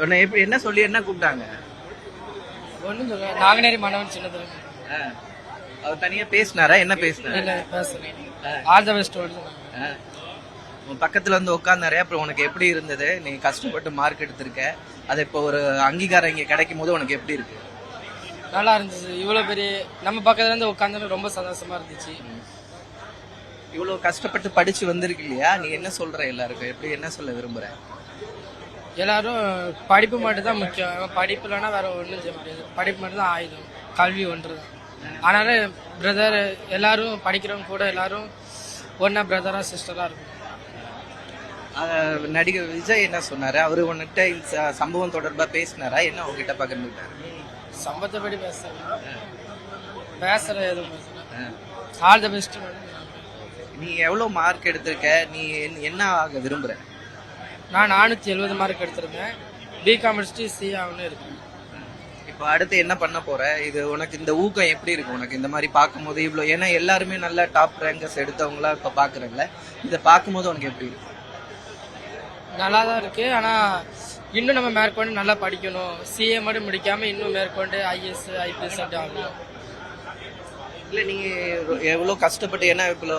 உன்னை எப்படி என்ன சொல்லி என்ன கூப்பிட்டாங்க? ஒன்றும் சொல்ல நாங்குநேரி மாணவன் ஆ. அவர் தனியா பேசினாரா? என்ன பேசினாரு? All the best. உன் பக்கத்துல வந்து உட்காந்தாரு அப்புறம் உனக்கு எப்படி இருந்தது? நீ கஷ்டப்பட்டு மார்க் எடுத்திருக்க. அது இப்போ ஒரு அங்கீகாரம் இங்க கிடைக்கும் போது உனக்கு எப்படி இருக்கு? நல்லா இருந்துச்சு. இவ்வளோ பெரிய நம்ம பக்கத்துல இருந்து உட்காந்து ரொம்ப சந்தோஷமா இருந்துச்சு. இவ்வளவு கஷ்டப்பட்டு படிச்சு வந்திருக்கு இல்லையா? நீ என்ன சொல்ற எல்லாருக்கும்? எப்படி என்ன சொல்ல விரும்புற? எல்லாரும் படிப்பு மட்டும் தான் முக்கியம் படிப்பு இல்லைன்னா வேற ஒன்றும் செய்ய முடியாது. படிப்பு மட்டும் தான் ஆயுதம். கல்வி ஒன்று தான் அதனால பிரதர் எல்லாரும் படிக்கிறவங்க கூட எல்லாரும் ஒன்றா பிரதரா சிஸ்டரா இருக்கும் நடிகர் விஜய் என்ன சொன்னாரு? அவரு உன்கிட்ட இந்த சம்பவம் தொடர்பா பேசினாரா? என்ன உங்ககிட்ட பகிர்ந்துட்டாரு சம்பத்தை படி பேசுறேன். பேசுற எதுவும் பேசுறேன் ஆல் த பெஸ்ட் நீ எவ்வளவு மார்க் எடுத்திருக்க? நீ என்ன- என்ன ஆக விரும்புற? நான் நானூற்றி எழுபது மார்க் எடுத்திருந்தேன். பிகாம் முடிச்சுட்டு சி ஆகணும் இருக்கேன். இப்போ அடுத்து என்ன பண்ண போற? இது உனக்கு இந்த ஊக்கம் எப்படி இருக்கு உனக்கு இந்த மாதிரி பார்க்கும்போது இவ்வளோ ஏன்னா எல்லாருமே நல்ல டாப் ரேங்கர்ஸ் எடுத்தவங்களா இப்போ பார்க்குறேன்ல. இதை பார்க்கும்போது உனக்கு எப்படி இருக்கு? நல்லா தான் இருக்கு. ஆனா இன்னும் நம்ம மேற்கொண்டு நல்லா படிக்கணும். சிஏ மட்டும் முடிக்காம இன்னும் மேற்கொண்டு ஐஎஸ் ஐபிஎஸ் அப்படி ஆகணும். இல்லை நீங்க எவ்வளோ கஷ்டப்பட்டு ஏன்னா இவ்வளோ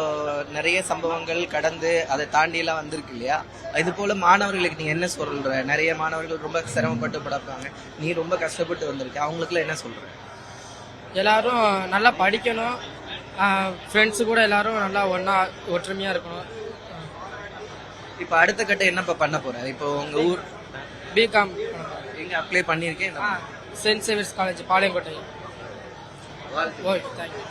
நிறைய சம்பவங்கள் கடந்து அதை தாண்டி எல்லாம் வந்திருக்கு இல்லையா? இது போல மாணவர்களுக்கு நீங்க என்ன சொல்ற? நிறைய மாணவர்கள் ரொம்ப சிரமப்பட்டு படப்பாங்க நீ ரொம்ப கஷ்டப்பட்டு வந்திருக்க. அவங்களுக்குலாம் என்ன சொல்ற? எல்லாரும் நல்லா படிக்கணும். ஃப்ரெண்ட்ஸு கூட எல்லாரும் நல்லா ஒன்றா ஒற்றுமையாக இருக்கணும். இப்போ அடுத்த கட்டம் என்னப்பா பண்ண போற? இப்போ உங்க ஊர் பிகாம் எங்க அப்ளை பண்ணியிருக்கேன்? St Xavier's college Palayamkottai. Okay thank you